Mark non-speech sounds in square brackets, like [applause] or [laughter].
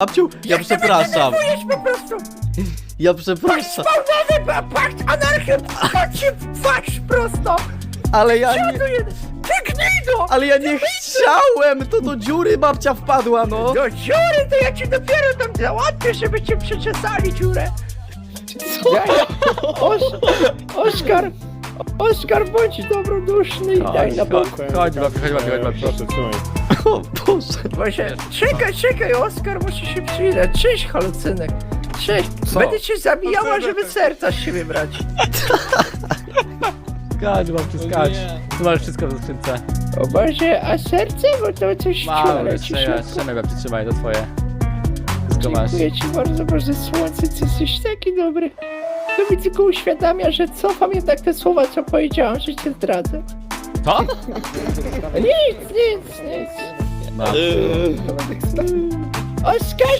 Babciu, ja przepraszam. Mówisz po prostu! Ja przepraszam. Pa- pakt anarchii! Chodź wasz prosto! Ale ja nie... Dziadu jeden! Ty gnido! Ale ja nie chciałem! To do dziury babcia wpadła, no! Do dziury to ja ci dopiero tam załatwię, żeby cię przeczesali dziurę! Ja, ja, Os, Oskar! Oskar, bądź dobroduszny i daj na pokój. Chodź, babci, chodź, babci, chodź, babci. Proszę, trzymaj. O Boże. Boże, czekaj, czekaj, Oskar musi się przydać. Cześć, halucynek. Cześć. Co? Będę cię zabijała, żeby serca z siebie brać. [laughs] Skacz, babci, skacz. Tu masz wszystko w skrzynce. O Boże, a serce? Bo to coś Mało, ciągle ci trzymaj, szybko. trzymaj, babci, trzymaj, to twoje. Wszystko masz. Dziękuję ci bardzo, Boże Słońce, ty jesteś taki dobry. To mi tylko uświadamia, że cofam jednak te słowa, co powiedziałam, że cię zdradzę. Co? [laughs] Nic, nic, nic. No. Oskar!